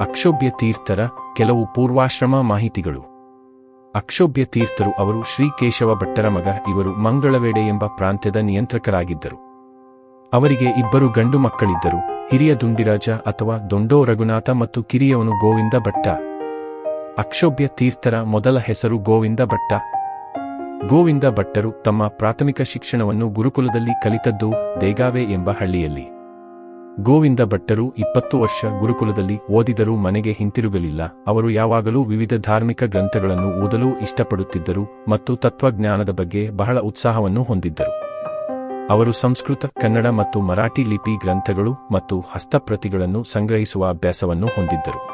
ಅಕ್ಷೋಭ್ಯ ತೀರ್ಥರ ಕೆಲವು ಪೂರ್ವಾಶ್ರಮ ಮಾಹಿತಿಗಳು. ಅಕ್ಷೋಭ್ಯ ತೀರ್ಥರು ಅವರು ಶ್ರೀ ಕೇಶವ ಭಟ್ಟರ ಮಗ, ಇವರು ಮಂಗಳವೇಡೆ ಎಂಬ ಪ್ರಾಂತ್ಯದ ನಿಯಂತ್ರಕರಾಗಿದ್ದರು. ಅವರಿಗೆ ಇಬ್ಬರು ಗಂಡು ಮಕ್ಕಳಿದ್ದರು, ಹಿರಿಯ ದುಂಡಿರಾಜ ಅಥವಾ ದೊಂಡೋ ರಘುನಾಥ ಮತ್ತು ಕಿರಿಯವನು ಗೋವಿಂದ ಭಟ್ಟ. ಅಕ್ಷೋಭ್ಯ ತೀರ್ಥರ ಮೊದಲ ಹೆಸರು ಗೋವಿಂದ ಭಟ್ಟ. ಗೋವಿಂದ ಭಟ್ಟರು ತಮ್ಮ ಪ್ರಾಥಮಿಕ ಶಿಕ್ಷಣವನ್ನು ಗುರುಕುಲದಲ್ಲಿ ಕಲಿತದ್ದು ದೇಗಾವೆ ಎಂಬ ಹಳ್ಳಿಯಲ್ಲಿ. ಗೋವಿಂದ ಭಟ್ಟರು ಇಪ್ಪತ್ತು ವರ್ಷ ಗುರುಕುಲದಲ್ಲಿ ಓದಿದರೂ ಮನೆಗೆ ಹಿಂತಿರುಗಲಿಲ್ಲ. ಅವರು ಯಾವಾಗಲೂ ವಿವಿಧ ಧಾರ್ಮಿಕ ಗ್ರಂಥಗಳನ್ನು ಓದಲು ಇಷ್ಟಪಡುತ್ತಿದ್ದರು ಮತ್ತು ತತ್ವಜ್ಞಾನದ ಬಗ್ಗೆ ಬಹಳ ಉತ್ಸಾಹವನ್ನು ಹೊಂದಿದ್ದರು. ಅವರು ಸಂಸ್ಕೃತ, ಕನ್ನಡ ಮತ್ತು ಮರಾಠಿ ಲಿಪಿ ಗ್ರಂಥಗಳು ಮತ್ತು ಹಸ್ತಪ್ರತಿಗಳನ್ನು ಸಂಗ್ರಹಿಸುವ ಅಭ್ಯಾಸವನ್ನು ಹೊಂದಿದ್ದರು.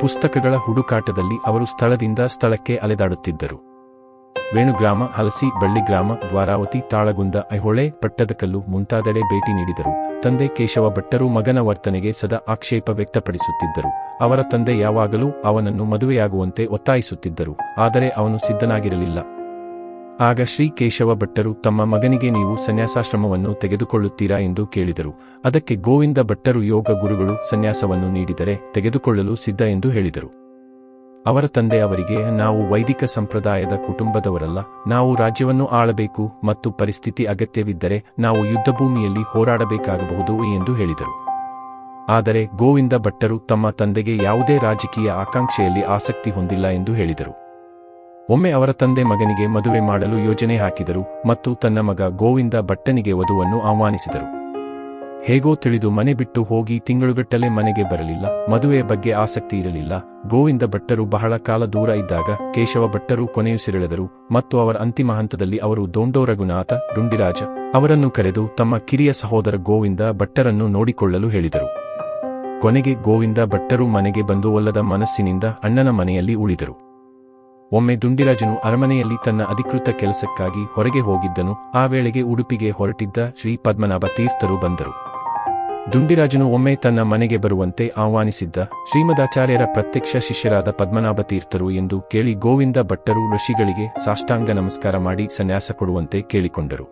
ಪುಸ್ತಕಗಳ ಹುಡುಕಾಟದಲ್ಲಿ ಅವರು ಸ್ಥಳದಿಂದ ಸ್ಥಳಕ್ಕೆ ಅಲೆದಾಡುತ್ತಿದ್ದರು. ವೇಣುಗ್ರಾಮ, ಹಲಸಿ, ಬಳ್ಳಿಗ್ರಾಮ, ದ್ವಾರಾವತಿ, ತಾಳಗುಂದ, ಐಹೊಳೆ, ಪಟ್ಟದಕಲ್ಲು ಮುಂತಾದೆಡೆ ಭೇಟಿ ನೀಡಿದರು. ತಂದೆ ಕೇಶವ ಭಟ್ಟರು ಮಗನ ವರ್ತನೆಗೆ ಸದಾ ಆಕ್ಷೇಪ ವ್ಯಕ್ತಪಡಿಸುತ್ತಿದ್ದರು. ಅವರ ತಂದೆ ಯಾವಾಗಲೂ ಅವನನ್ನು ಮದುವೆಯಾಗುವಂತೆ ಒತ್ತಾಯಿಸುತ್ತಿದ್ದರು, ಆದರೆ ಅವನು ಸಿದ್ಧನಾಗಿರಲಿಲ್ಲ. ಆಗ ಶ್ರೀ ಕೇಶವ ಭಟ್ಟರು, ತಮ್ಮ ಮಗನಿಗೆ ನೀವು ಸನ್ಯಾಸಾಶ್ರಮವನ್ನು ತೆಗೆದುಕೊಳ್ಳುತ್ತೀರಾ? ಎಂದು ಕೇಳಿದರು. ಅದಕ್ಕೆ ಗೋವಿಂದ ಭಟ್ಟರು ಯೋಗ ಗುರುಗಳು ಸನ್ಯಾಸವನ್ನು ನೀಡಿದರೆ ತೆಗೆದುಕೊಳ್ಳಲು ಸಿದ್ಧ ಎಂದು ಹೇಳಿದರು. ಅವರ ತಂದೆ ಅವರಿಗೆ, ನಾವು ವೈದಿಕ ಸಂಪ್ರದಾಯದ ಕುಟುಂಬದವರಲ್ಲ, ನಾವು ರಾಜ್ಯವನ್ನು ಆಳಬೇಕು ಮತ್ತು ಪರಿಸ್ಥಿತಿ ಅಗತ್ಯವಿದ್ದರೆ ನಾವು ಯುದ್ಧಭೂಮಿಯಲ್ಲಿ ಹೋರಾಡಬೇಕಾಗಬಹುದು ಎಂದು ಹೇಳಿದರು. ಆದರೆ ಗೋವಿಂದ ಭಟ್ಟರು ತಮ್ಮ ತಂದೆಗೆ ಯಾವುದೇ ರಾಜಕೀಯ ಆಕಾಂಕ್ಷೆಯಲ್ಲಿ ಆಸಕ್ತಿ ಹೊಂದಿಲ್ಲ ಎಂದು ಹೇಳಿದರು. ಒಮ್ಮೆ ಅವರ ತಂದೆ ಮಗನಿಗೆ ಮದುವೆ ಮಾಡಲು ಯೋಜನೆ ಹಾಕಿದರು ಮತ್ತು ತನ್ನ ಮಗ ಗೋವಿಂದ ಭಟ್ಟನಿಗೆ ವಧುವನ್ನು ಆಹ್ವಾನಿಸಿದರು. ಹೇಗೋ ತಿಳಿದು ಮನೆ ಬಿಟ್ಟು ಹೋಗಿ ತಿಂಗಳುಗಟ್ಟಲೆ ಮನೆಗೆ ಬರಲಿಲ್ಲ. ಮದುವೆಯ ಬಗ್ಗೆ ಆಸಕ್ತಿ ಇರಲಿಲ್ಲ. ಗೋವಿಂದ ಭಟ್ಟರು ಬಹಳ ಕಾಲ ದೂರ ಇದ್ದಾಗ ಕೇಶವ ಭಟ್ಟರು ಕೊನೆಯುಸಿರೆಳೆದರು ಮತ್ತು ಅವರ ಅಂತಿಮ ಹಂತದಲ್ಲಿ ಅವರು ದೋಂಡೋ ರಘುನಾಥ, ಡುಂಡಿರಾಜ ಅವರನ್ನು ಕರೆದು ತಮ್ಮ ಕಿರಿಯ ಸಹೋದರ ಗೋವಿಂದ ಭಟ್ಟರನ್ನು ನೋಡಿಕೊಳ್ಳಲು ಹೇಳಿದರು. ಕೊನೆಗೆ ಗೋವಿಂದ ಭಟ್ಟರು ಮನೆಗೆ ಬಂದು ಒಲ್ಲದ ಮನಸ್ಸಿನಿಂದ ಅಣ್ಣನ ಮನೆಯಲ್ಲಿ ಉಳಿದರು. ಒಮ್ಮೆ ದುಂಡಿರಾಜನು ಅರಮನೆಯಲ್ಲಿ ತನ್ನ ಅಧಿಕೃತ ಕೆಲಸಕ್ಕಾಗಿ ಹೊರಗೆ ಹೋಗಿದ್ದನು. ಆ ವೇಳೆಗೆ ಉಡುಪಿಗೆ ಹೊರಟಿದ್ದ ಶ್ರೀ ಪದ್ಮನಾಭ ತೀರ್ಥರು ಬಂದರು. ದುಂಡಿರಾಜನು ಒಮ್ಮೆ ತನ್ನ ಮನೆಗೆ ಬರುವಂತೆ ಆಹ್ವಾನಿಸಿದ್ದ, ಶ್ರೀಮದಾಚಾರ್ಯರ ಪ್ರತ್ಯಕ್ಷ ಶಿಷ್ಯರಾದ ಪದ್ಮನಾಭ ತೀರ್ಥರು ಎಂದು ಕೇಳಿ ಗೋವಿಂದ ಭಟ್ಟರು ಋಷಿಗಳಿಗೆ ಸಾಷ್ಟಾಂಗ ನಮಸ್ಕಾರ ಮಾಡಿ ಸನ್ಯಾಸ ಕೊಡುವಂತೆ ಕೇಳಿಕೊಂಡರು.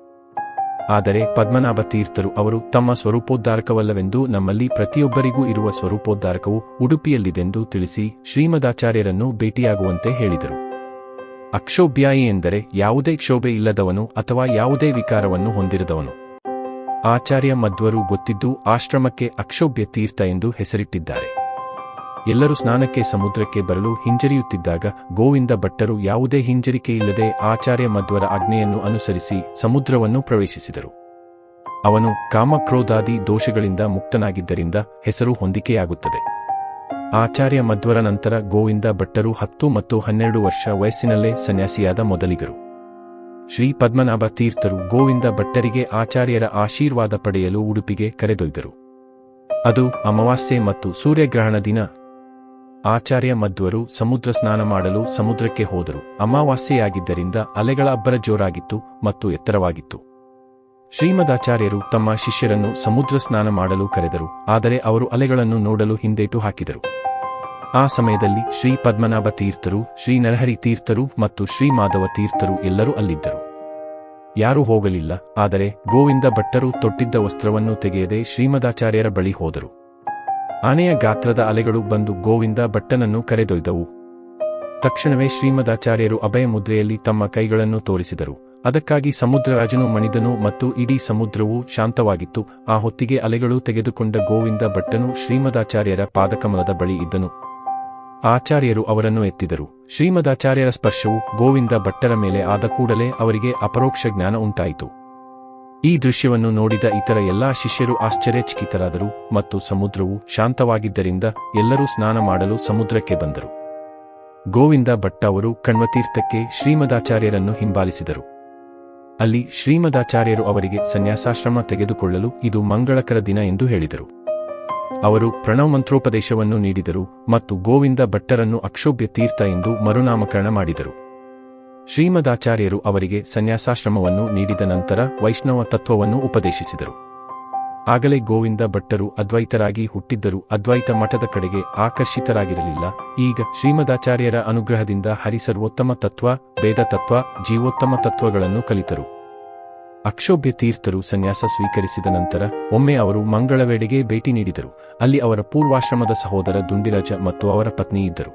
ಆದರೆ ಪದ್ಮನಾಭ ತೀರ್ಥರು ಅವರು ತಮ್ಮ ಸ್ವರೂಪೋದ್ಧಾರಕವಲ್ಲವೆಂದು ನಮ್ಮಲ್ಲಿ ಪ್ರತಿಯೊಬ್ಬರಿಗೂ ಇರುವ ಸ್ವರೂಪೋದ್ಧಾರಕವು ಉಡುಪಿಯಲ್ಲಿದೆಂದು ತಿಳಿಸಿ ಶ್ರೀಮದಾಚಾರ್ಯರನ್ನು ಭೇಟಿಯಾಗುವಂತೆ ಹೇಳಿದರು. ಅಕ್ಷೋಭ್ಯಾಯಿ ಎಂದರೆ ಯಾವುದೇ ಕ್ಷೋಭೆ ಇಲ್ಲದವನು ಅಥವಾ ಯಾವುದೇ ವಿಕಾರವನ್ನು ಹೊಂದಿರದವನು. ಆಚಾರ್ಯ ಮಧ್ವರು ಗೊತ್ತಿದ್ದು ಆಶ್ರಮಕ್ಕೆ ಅಕ್ಷೋಭ್ಯ ತೀರ್ಥ ಎಂದು ಹೆಸರಿಟ್ಟಿದ್ದಾರೆ. ಎಲ್ಲರೂ ಸ್ನಾನಕ್ಕೆ ಸಮುದ್ರಕ್ಕೆ ಬರಲು ಹಿಂಜರಿಯುತ್ತಿದ್ದಾಗ ಗೋವಿಂದ ಭಟ್ಟರು ಯಾವುದೇ ಹಿಂಜರಿಕೆಯಿಲ್ಲದೆ ಆಚಾರ್ಯ ಮಧ್ವರ ಆಜ್ಞೆಯನ್ನು ಅನುಸರಿಸಿ ಸಮುದ್ರವನ್ನು ಪ್ರವೇಶಿಸಿದರು. ಅವನು ಕಾಮಕ್ರೋಧಾದಿ ದೋಷಗಳಿಂದ ಮುಕ್ತನಾಗಿದ್ದರಿಂದ ಹೆಸರು ಹೊಂದಿಕೆಯಾಗುತ್ತದೆ. ಆಚಾರ್ಯ ಮಧ್ವರ ನಂತರ ಗೋವಿಂದ ಭಟ್ಟರು ಹತ್ತು ಮತ್ತು ಹನ್ನೆರಡು ವರ್ಷ ವಯಸ್ಸಿನಲ್ಲೇ ಸನ್ಯಾಸಿಯಾದ ಮೊದಲಿಗರು. ಶ್ರೀ ಪದ್ಮನಾಭ ತೀರ್ಥರು ಗೋವಿಂದ ಭಟ್ಟರಿಗೆ ಆಚಾರ್ಯರ ಆಶೀರ್ವಾದ ಪಡೆಯಲು ಉಡುಪಿಗೆ ಕರೆದೊಯ್ದರು. ಅದು ಅಮಾವಾಸ್ಯೆ ಮತ್ತು ಸೂರ್ಯಗ್ರಹಣ ದಿನ. ಆಚಾರ್ಯ ಮಧ್ವರು ಸಮುದ್ರ ಸ್ನಾನ ಮಾಡಲು ಸಮುದ್ರಕ್ಕೆ ಹೋದರು. ಅಮಾವಾಸ್ಯೆಯಾಗಿದ್ದರಿಂದ ಅಲೆಗಳ ಅಬ್ಬರ ಜೋರಾಗಿತ್ತು ಮತ್ತು ಎತ್ತರವಾಗಿತ್ತು. ಶ್ರೀಮದಾಚಾರ್ಯರು ತಮ್ಮ ಶಿಷ್ಯರನ್ನು ಸಮುದ್ರ ಸ್ನಾನ ಮಾಡಲು ಕರೆದರು, ಆದರೆ ಅವರು ಅಲೆಗಳನ್ನು ನೋಡಲು ಹಿಂದೇಟು ಹಾಕಿದರು. ಆ ಸಮಯದಲ್ಲಿ ಶ್ರೀ ಪದ್ಮನಾಭ ತೀರ್ಥರು, ಶ್ರೀ ನರಹರಿ ತೀರ್ಥರು ಮತ್ತು ಶ್ರೀ ಮಾಧವ ತೀರ್ಥರು ಎಲ್ಲರೂ ಅಲ್ಲಿದ್ದರು. ಯಾರೂ ಹೋಗಲಿಲ್ಲ, ಆದರೆ ಗೋವಿಂದ ಭಟ್ಟರು ತೊಟ್ಟಿದ್ದ ವಸ್ತ್ರವನ್ನು ತೆಗೆಯದೆ ಶ್ರೀಮದಾಚಾರ್ಯರ ಬಳಿ ಹೋದರು. ಆನೆಯ ಗಾತ್ರದ ಅಲೆಗಳು ಬಂದು ಗೋವಿಂದ ಭಟ್ಟನನ್ನು ಕರೆದೊಯ್ದವು. ತಕ್ಷಣವೇ ಶ್ರೀಮದಾಚಾರ್ಯರು ಅಭಯ ಮುದ್ರೆಯಲ್ಲಿ ತಮ್ಮ ಕೈಗಳನ್ನು ತೋರಿಸಿದರು. ಅದಕ್ಕಾಗಿ ಸಮುದ್ರರಾಜನು ಮಣಿದನು ಮತ್ತು ಇಡೀ ಸಮುದ್ರವು ಶಾಂತವಾಗಿತ್ತು. ಆ ಹೊತ್ತಿಗೆ ಅಲೆಗಳು ತೆಗೆದುಕೊಂಡ ಗೋವಿಂದ ಭಟ್ಟನು ಶ್ರೀಮದಾಚಾರ್ಯರ ಪಾದಕಮಲದ ಬಳಿ ಇದ್ದನು. ಆಚಾರ್ಯರು ಅವರನ್ನು ಎತ್ತಿದರು. ಶ್ರೀಮದಾಚಾರ್ಯರ ಸ್ಪರ್ಶವು ಗೋವಿಂದ ಭಟ್ಟರ ಮೇಲೆ ಆದ ಕೂಡಲೇ ಅವರಿಗೆ ಅಪರೋಕ್ಷ ಜ್ಞಾನ ಉಂಟಾಯಿತು. ಈ ದೃಶ್ಯವನ್ನು ನೋಡಿದ ಇತರ ಎಲ್ಲಾ ಶಿಷ್ಯರು ಆಶ್ಚರ್ಯಚಕಿತರಾದರು ಮತ್ತು ಸಮುದ್ರವು ಶಾಂತವಾಗಿದ್ದರಿಂದ ಎಲ್ಲರೂ ಸ್ನಾನ ಮಾಡಲು ಸಮುದ್ರಕ್ಕೆ ಬಂದರು. ಗೋವಿಂದ ಭಟ್ಟ ಅವರು ಕಣ್ವತೀರ್ಥಕ್ಕೆ ಶ್ರೀಮದಾಚಾರ್ಯರನ್ನು ಹಿಂಬಾಲಿಸಿದರು. ಅಲ್ಲಿ ಶ್ರೀಮದಾಚಾರ್ಯರು ಅವರಿಗೆ ಸನ್ಯಾಸಾಶ್ರಮ ತೆಗೆದುಕೊಳ್ಳಲು ಇದು ಮಂಗಳಕರ ದಿನ ಎಂದು ಹೇಳಿದರು. ಅವರು ಪ್ರಣವ್ ಮಂತ್ರೋಪದೇಶವನ್ನು ನೀಡಿದರು ಮತ್ತು ಗೋವಿಂದ ಭಟ್ಟರನ್ನು ಅಕ್ಷೋಭ್ಯ ತೀರ್ಥ ಎಂದು ಮರುನಾಮಕರಣ ಮಾಡಿದರು. ಶ್ರೀಮದಾಚಾರ್ಯರು ಅವರಿಗೆ ಸನ್ಯಾಸಾಶ್ರಮವನ್ನು ನೀಡಿದ ನಂತರ ವೈಷ್ಣವ ತತ್ವವನ್ನು ಉಪದೇಶಿಸಿದರು. ಆಗಲೇ ಗೋವಿಂದ ಭಟ್ಟರು ಅದ್ವೈತರಾಗಿ ಹುಟ್ಟಿದ್ದರೂ ಅದ್ವೈತ ಮಠದ ಕಡೆಗೆ ಆಕರ್ಷಿತರಾಗಿರಲಿಲ್ಲ. ಈಗ ಶ್ರೀಮದಾಚಾರ್ಯರ ಅನುಗ್ರಹದಿಂದ ಹರಿಸರ್ವೋತ್ತಮ ತತ್ವ, ವೇದ ತತ್ವ, ಜೀವೋತ್ತಮ ತತ್ವಗಳನ್ನು ಕಲಿತರು. ಅಕ್ಷೋಭ್ಯ ತೀರ್ಥರು ಸನ್ಯಾಸ ಸ್ವೀಕರಿಸಿದ ನಂತರ ಒಮ್ಮೆ ಅವರು ಮಂಗಳವೇಡೆಗೆ ಭೇಟಿ ನೀಡಿದರು. ಅಲ್ಲಿ ಅವರ ಪೂರ್ವಾಶ್ರಮದ ಸಹೋದರ ದುಂಡಿರಾಜ ಮತ್ತು ಅವರ ಪತ್ನಿ ಇದ್ದರು.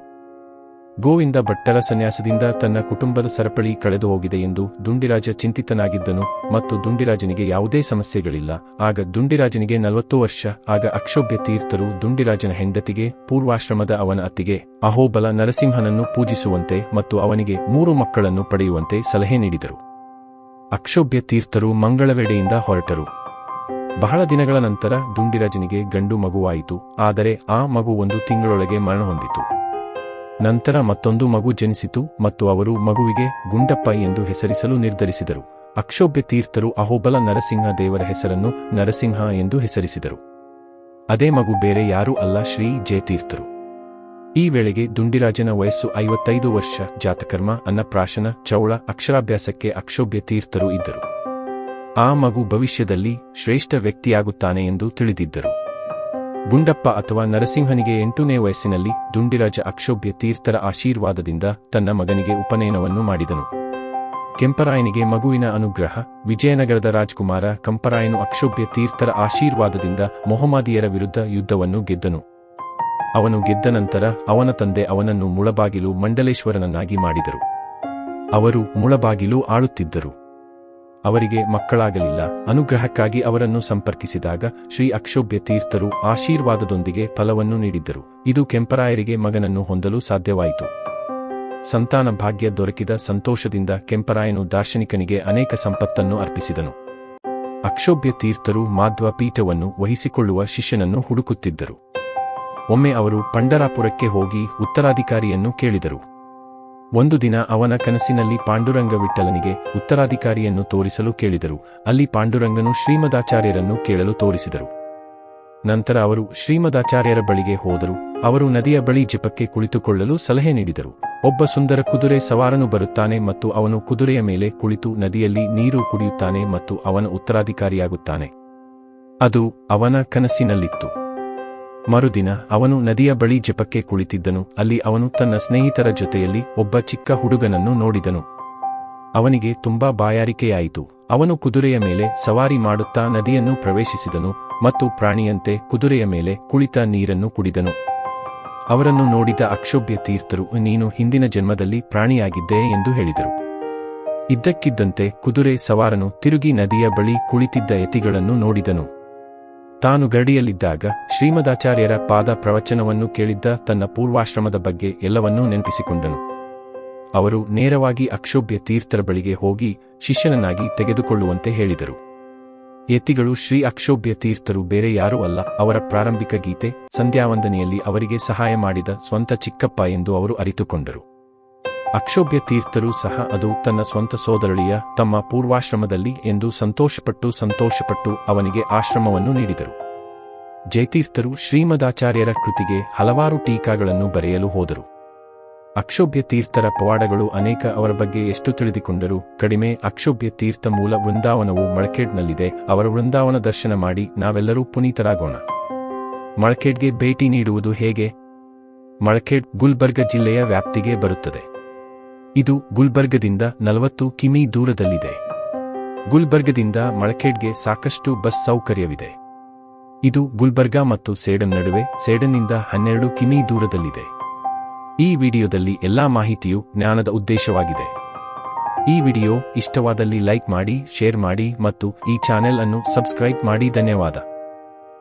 ಗೋವಿಂದ ಭಟ್ಟರ ಸನ್ಯಾಸದಿಂದ ತನ್ನ ಕುಟುಂಬದ ಸರಪಳಿ ಕಳೆದು ಹೋಗಿದೆ ಎಂದು ದುಂಡಿರಾಜ ಚಿಂತಿತನಾಗಿದ್ದನು ಮತ್ತು ದುಂಡಿರಾಜನಿಗೆ ಯಾವುದೇ ಸಮಸ್ಯೆಗಳಿಲ್ಲ. ಆಗ ದುಂಡಿರಾಜನಿಗೆ ನಲವತ್ತು ವರ್ಷ, ಆಗ ಅಕ್ಷೋಭ್ಯ ತೀರ್ಥರು ದುಂಡಿರಾಜನ ಹೆಂಡತಿಗೆ, ಪೂರ್ವಾಶ್ರಮದ ಅವನ ಅತ್ತಿಗೆ, ಅಹೋಬಲ ನರಸಿಂಹನನ್ನು ಪೂಜಿಸುವಂತೆ ಮತ್ತು ಅವನಿಗೆ ಮೂರು ಮಕ್ಕಳನ್ನು ಪಡೆಯುವಂತೆ ಸಲಹೆ ನೀಡಿದರು. ಅಕ್ಷೋಭ್ಯ ತೀರ್ಥರು ಮಂಗಳವೆಡೆಯಿಂದ ಹೊರಟರು. ಬಹಳ ದಿನಗಳ ನಂತರ ದುಂಡಿರಾಜನಿಗೆ ಗಂಡು ಮಗುವಾಯಿತು, ಆದರೆ ಆ ಮಗು ಒಂದು ತಿಂಗಳೊಳಗೆ ಮರಣ ಹೊಂದಿತು ನಂತರ ಮತ್ತೊಂದು ಮಗು ಜನಿಸಿತು ಮತ್ತು ಅವರು ಮಗುವಿಗೆ ಗುಂಡಪ್ಪ ಎಂದು ಹೆಸರಿಸಲು ನಿರ್ಧರಿಸಿದರು. ಅಕ್ಷೋಭ್ಯ ತೀರ್ಥರು ಅಹೋಬಲ ನರಸಿಂಹ ದೇವರ ಹೆಸರನ್ನು ನರಸಿಂಹ ಎಂದು ಹೆಸರಿಸಿದರು. ಅದೇ ಮಗು ಬೇರೆ ಯಾರೂ ಅಲ್ಲ ಶ್ರೀ ಜಯತೀರ್ಥರು. ಈ ವೇಳೆಗೆ ದುಂಡಿರಾಜನ ವಯಸ್ಸು ಐವತ್ತೈದು ವರ್ಷ, ಜಾತಕರ್ಮ, ಅನ್ನಪ್ರಾಶನ, ಚೌಳ, ಅಕ್ಷರಾಭ್ಯಾಸಕ್ಕೆ ಅಕ್ಷೋಭ್ಯ ತೀರ್ಥರು ಇದ್ದರು. ಆ ಮಗು ಭವಿಷ್ಯದಲ್ಲಿ ಶ್ರೇಷ್ಠ ವ್ಯಕ್ತಿಯಾಗುತ್ತಾನೆ ಎಂದು ತಿಳಿದಿದ್ದರು. ಗುಂಡಪ್ಪ ಅಥವಾ ನರಸಿಂಹನಿಗೆ ಎಂಟನೇ ವಯಸ್ಸಿನಲ್ಲಿ ದುಂಡಿರಾಜ ಅಕ್ಷೋಭ್ಯ ತೀರ್ಥರ ಆಶೀರ್ವಾದದಿಂದ ತನ್ನ ಮಗನಿಗೆ ಉಪನಯನವನ್ನು ಮಾಡಿದನು. ಕೆಂಪರಾಯನಿಗೆ ಮಗುವಿನ ಅನುಗ್ರಹ, ವಿಜಯನಗರದ ರಾಜ್ಕುಮಾರ ಕಂಪರಾಯನು ಅಕ್ಷೋಭ್ಯ ತೀರ್ಥರ ಆಶೀರ್ವಾದದಿಂದ ಮೊಹಮ್ಮದಿಯರ ವಿರುದ್ಧ ಯುದ್ಧವನ್ನು ಗೆದ್ದನು. ಅವನು ಗೆದ್ದ ನಂತರ ಅವನ ತಂದೆ ಅವನನ್ನು ಮುಳಬಾಗಿಲು ಮಂಡಲೇಶ್ವರನನ್ನಾಗಿ ಮಾಡಿದರು. ಅವರು ಮುಳಬಾಗಿಲು ಆಳುತ್ತಿದ್ದರು. ಅವರಿಗೆ ಮಕ್ಕಳಾಗಲಿಲ್ಲ. ಅನುಗ್ರಹಕ್ಕಾಗಿ ಅವರನ್ನು ಸಂಪರ್ಕಿಸಿದಾಗ ಶ್ರೀ ಅಕ್ಷೋಭ್ಯ ತೀರ್ಥರು ಆಶೀರ್ವಾದದೊಂದಿಗೆ ಫಲವನ್ನು ನೀಡಿದ್ದರು. ಇದು ಕೆಂಪರಾಯರಿಗೆ ಮಗನನ್ನು ಹೊಂದಲು ಸಾಧ್ಯವಾಯಿತು. ಸಂತಾನ ಭಾಗ್ಯ ದೊರಕಿದ ಸಂತೋಷದಿಂದ ಕೆಂಪರಾಯನು ದಾರ್ಶನಿಕನಿಗೆ ಅನೇಕ ಸಂಪತ್ತನ್ನು ಅರ್ಪಿಸಿದನು. ಅಕ್ಷೋಭ್ಯ ತೀರ್ಥರು ಮಾಧ್ವ ಪೀಠವನ್ನು ವಹಿಸಿಕೊಳ್ಳುವ ಶಿಷ್ಯನನ್ನು ಹುಡುಕುತ್ತಿದ್ದರು. ಒಮ್ಮೆ ಅವರು ಪಂಡರಾಪುರಕ್ಕೆ ಹೋಗಿ ಉತ್ತರಾಧಿಕಾರಿಯನ್ನು ಕೇಳಿದರು. ಒಂದು ದಿನ ಅವನ ಕನಸಿನಲ್ಲಿ ಪಾಂಡುರಂಗ ವಿಠಲನಿಗೆ ಉತ್ತರಾಧಿಕಾರಿಯನ್ನು ತೋರಿಸಲು ಕೇಳಿದರು. ಅಲ್ಲಿ ಪಾಂಡುರಂಗನು ಶ್ರೀಮದಾಚಾರ್ಯರನ್ನು ಕೇಳಲು ತೋರಿಸಿದರು. ನಂತರ ಅವರು ಶ್ರೀಮದಾಚಾರ್ಯರ ಬಳಿಗೆ ಹೋದರು. ಅವರು ನದಿಯ ಬಳಿ ಜಪಕ್ಕೆ ಕುಳಿತುಕೊಳ್ಳಲು ಸಲಹೆ ನೀಡಿದರು. ಒಬ್ಬ ಸುಂದರ ಕುದುರೆ ಸವಾರನು ಬರುತ್ತಾನೆ ಮತ್ತು ಅವನು ಕುದುರೆಯ ಮೇಲೆ ಕುಳಿತು ನದಿಯಲ್ಲಿ ನೀರು ಕುಡಿಯುತ್ತಾನೆ ಮತ್ತು ಅವನ ಉತ್ತರಾಧಿಕಾರಿಯಾಗುತ್ತಾನೆ. ಅದು ಅವನ ಕನಸಿನಲ್ಲಿತ್ತು. ಮರುದಿನ ಅವನು ನದಿಯ ಬಳಿ ಜಪಕ್ಕೆ ಕುಳಿತಿದ್ದನು. ಅಲ್ಲಿ ಅವನು ತನ್ನ ಸ್ನೇಹಿತರ ಜೊತೆಯಲ್ಲಿ ಒಬ್ಬ ಚಿಕ್ಕ ಹುಡುಗನನ್ನು ನೋಡಿದನು. ಅವನಿಗೆ ತುಂಬಾ ಬಾಯಾರಿಕೆಯಾಯಿತು. ಅವನು ಕುದುರೆಯ ಮೇಲೆ ಸವಾರಿ ಮಾಡುತ್ತಾ ನದಿಯನ್ನು ಪ್ರವೇಶಿಸಿದನು ಮತ್ತು ಪ್ರಾಣಿಯಂತೆ ಕುದುರೆಯ ಮೇಲೆ ಕುಳಿತ ನೀರನ್ನು ಕುಡಿದನು. ಅವರನ್ನು ನೋಡಿದ ಅಕ್ಷೋಭ್ಯ ತೀರ್ಥರು, ನೀನು ಹಿಂದಿನ ಜನ್ಮದಲ್ಲಿ ಪ್ರಾಣಿಯಾಗಿದ್ದೆ ಎಂದು ಹೇಳಿದರು. ಇದ್ದಕ್ಕಿದ್ದಂತೆ ಕುದುರೆ ಸವಾರನು ತಿರುಗಿ ನದಿಯ ಬಳಿ ಕುಳಿತಿದ್ದ ಯತಿಗಳನ್ನು ನೋಡಿದನು. ತಾನು ಗಡಿಯಲ್ಲಿದ್ದಾಗ ಶ್ರೀಮದಾಚಾರ್ಯರ ಪಾದ ಪ್ರವಚನವನ್ನು ಕೇಳಿದ್ದ ತನ್ನ ಪೂರ್ವಾಶ್ರಮದ ಬಗ್ಗೆ ಎಲ್ಲವನ್ನೂ ನೆನಪಿಸಿಕೊಂಡನು. ಅವರು ನೇರವಾಗಿ ಅಕ್ಷೋಭ್ಯ ತೀರ್ಥರ ಬಳಿಗೆ ಹೋಗಿ ಶಿಷ್ಯನನ್ನಾಗಿ ತೆಗೆದುಕೊಳ್ಳುವಂತೆ ಹೇಳಿದರು. ಯತಿಗಳು ಶ್ರೀ ಅಕ್ಷೋಭ್ಯ ತೀರ್ಥರು ಬೇರೆ ಯಾರೂ ಅಲ್ಲ, ಅವರ ಪ್ರಾರಂಭಿಕ ಗೀತೆ ಸಂಧ್ಯಾವಂದನೆಯಲ್ಲಿ ಅವರಿಗೆ ಸಹಾಯ ಮಾಡಿದ ಸ್ವಂತ ಚಿಕ್ಕಪ್ಪ ಎಂದು ಅವರು ಅರಿತುಕೊಂಡರು. ಅಕ್ಷೋಭ್ಯ ತೀರ್ಥರು ಸಹ ಅದು ತನ್ನ ಸ್ವಂತ ಸೋದರಳಿಯ ತಮ್ಮ ಪೂರ್ವಾಶ್ರಮದಲ್ಲಿ ಎಂದು ಸಂತೋಷಪಟ್ಟು ಸಂತೋಷಪಟ್ಟು ಅವನಿಗೆ ಆಶ್ರಮವನ್ನು ನೀಡಿದರು. ಜಯತೀರ್ಥರು ಶ್ರೀಮದಾಚಾರ್ಯರ ಕೃತಿಗೆ ಹಲವಾರು ಟೀಕಾಗಳನ್ನು ಬರೆಯಲು ಹೋದರು. ಅಕ್ಷೋಭ್ಯ ತೀರ್ಥರ ಪವಾಡಗಳು ಅನೇಕ ಅವರ ಬಗ್ಗೆ ಎಷ್ಟು ತಿಳಿದುಕೊಂಡರು ಕಡಿಮೆ ಅಕ್ಷೋಭ್ಯ ತೀರ್ಥ ಮೂಲ ವೃಂದಾವನವು ಮಳಕೇಡ್ನಲ್ಲಿದೆ, ಅವರ ವೃಂದಾವನ ದರ್ಶನ ಮಾಡಿ ನಾವೆಲ್ಲರೂ ಪುನೀತರಾಗೋಣ. ಮಳಕೇಡ್ಗೆ ಭೇಟಿ ನೀಡುವುದು ಹೇಗೆ? ಮಳಕೇಡ್ ಗುಲ್ಬರ್ಗ ಜಿಲ್ಲೆಯ ವ್ಯಾಪ್ತಿಗೆ ಬರುತ್ತದೆ. ಇದು ಗುಲ್ಬರ್ಗದಿಂದ ನಲವತ್ತು ಕಿಮಿ ದೂರದಲ್ಲಿದೆ. ಗುಲ್ಬರ್ಗದಿಂದ ಮಳಖೇಡ್ಗೆ ಸಾಕಷ್ಟು ಬಸ್ ಸೌಕರ್ಯವಿದೆ. ಇದು ಗುಲ್ಬರ್ಗ ಮತ್ತು ಸೇಡನ್ ನಡುವೆ ಸೇಡನ್ನಿಂದ ಹನ್ನೆರಡು ಕಿಮಿ ದೂರದಲ್ಲಿದೆ. ಈ ವಿಡಿಯೋದಲ್ಲಿ ಎಲ್ಲಾ ಮಾಹಿತಿಯು ಜ್ಞಾನದ ಉದ್ದೇಶವಾಗಿದೆ. ಈ ವಿಡಿಯೋ ಇಷ್ಟವಾದಲ್ಲಿ ಲೈಕ್ ಮಾಡಿ, ಶೇರ್ ಮಾಡಿ ಮತ್ತು ಈ ಚಾನೆಲ್ ಅನ್ನು ಸಬ್ಸ್ಕ್ರೈಬ್ ಮಾಡಿ ಧನ್ಯವಾದ.